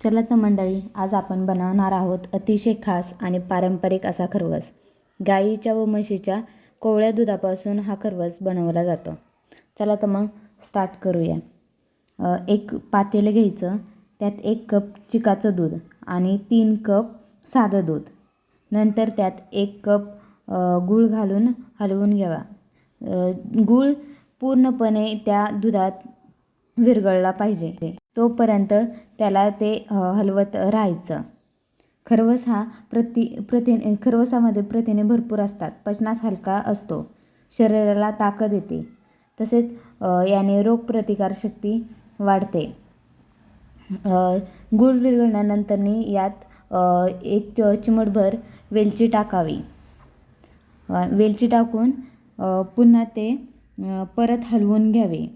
चला तर मंडळी आज आपण बनवणार आहोत अतिशय खास आणि पारंपरिक असा खरवस. गाईच्या व म्हशीच्या कोवळ्या दुधापासून हा खरवस बनवला जातो. चला तर मग स्टार्ट करूया. एक पातेलं घ्यायचं त्यात एक कप चिकाचं दूध आणि तीन कप साधं दूध. नंतर त्यात एक कप गूळ घालून हलवून घ्यावा. गूळ पूर्णपणे त्या दुधात विरघळला पाहिजे. तोपर्यंत त्याला ते हलवत राहायचं. खरवस हा प्रति प्रथिने खरवसामध्ये प्रथिने भरपूर असतात. पचनास हलका असतो. शरीराला ताकद येते. तसेच याने रोगप्रतिकारशक्ती वाढते. गुळ विरघळल्यानंतरनी यात एक च चिमटभर वेलची टाकावी. वेलची टाकून पुन्हा ते परत हलवून घ्यावे.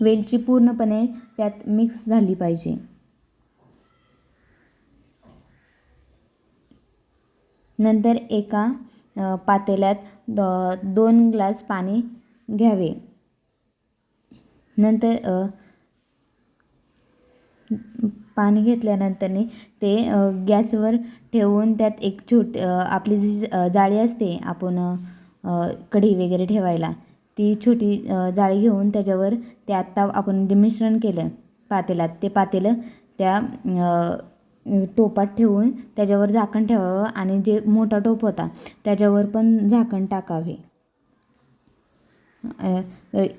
वेलची पूर्णपणे त्यात मिक्स झाली पाहिजे. नंतर एका पातेल्यात द- दोन ग्लास पाणी घ्यावे. नंतर पाणी घेतल्यानंतरने ते गॅसवर ठेवून त्यात एक छोट आपली जी जाळी असते आपण कढी वगैरे ठेवायला ती छोटी जाळी घेऊन त्याच्यावर ते आत्ता आपण जे मिश्रण केलं पातेलात ते पातेलं त्या टोपात ठेवून त्याच्यावर झाकण ठेवावं आणि जे मोठा टोप होता त्याच्यावर पण झाकण टाकावे.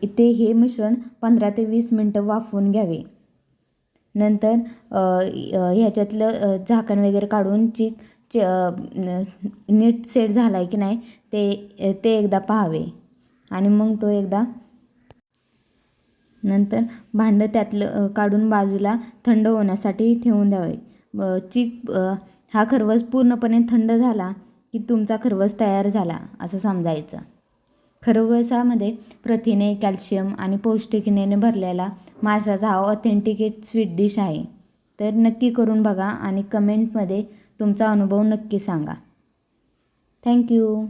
ते हे मिश्रण पंधरा ते वीस मिनटं वाफवून घ्यावे. नंतर ह्याच्यातलं झाकण वगैरे काढून ची नीट सेट झाला आहे की नाही ते ते एकदा पाहावे. आणि मग तो एकदा नंतर भांडं त्यातलं काढून बाजूला थंड होण्यासाठी ठेवून द्यावे. चीक हा खरवस पूर्णपणे थंड झाला की तुमचा खरवस तयार झाला असं समजायचं. खरवसामध्ये प्रथिने कॅल्शियम आणि पौष्टिकतेने भरलेला माशाचा हा ऑथेंटिकेट स्वीट डिश आहे. तर नक्की करून बघा आणि कमेंटमध्ये तुमचा अनुभव नक्की सांगा. थँक्यू.